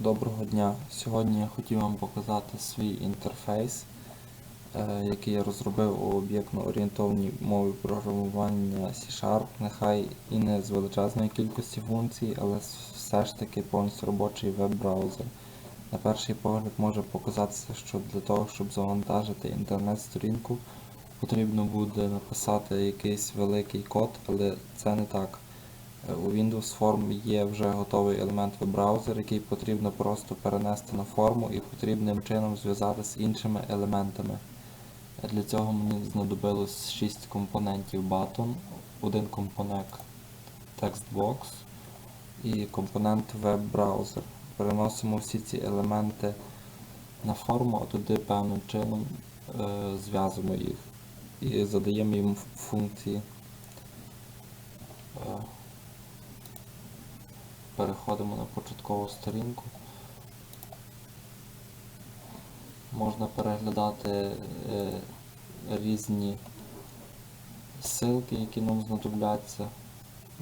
Доброго дня! Сьогодні я хотів вам показати свій інтерфейс, е, який я розробив у об'єктно-орієнтовній мові програмування C-Sharp, нехай і не з величезної кількості функцій, але все ж таки повністю робочий веб-браузер. На перший погляд може показатися, що для того, щоб завантажити інтернет-сторінку, потрібно буде написати якийсь великий код, але це не так. Е, У Windows Form є вже готовий елемент веб-браузер, який потрібно просто перенести на форму і потрібним чином зв'язати з іншими елементами. Е, Для цього мені знадобилось 6 компонентів button, один компонент TextBox і компонент веб-браузер. Переносимо всі ці елементи на форму, а туди певним чином е, зв'язуємо їх і задаємо їм функції. Переходимо на початкову сторінку. Можна переглядати е, різні ссылки, які нам знадобляться.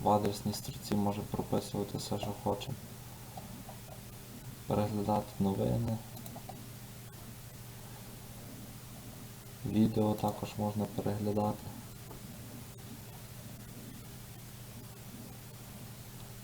В адресній сторінці може прописувати все, що хоче. Переглядати новини. Відео також можна переглядати.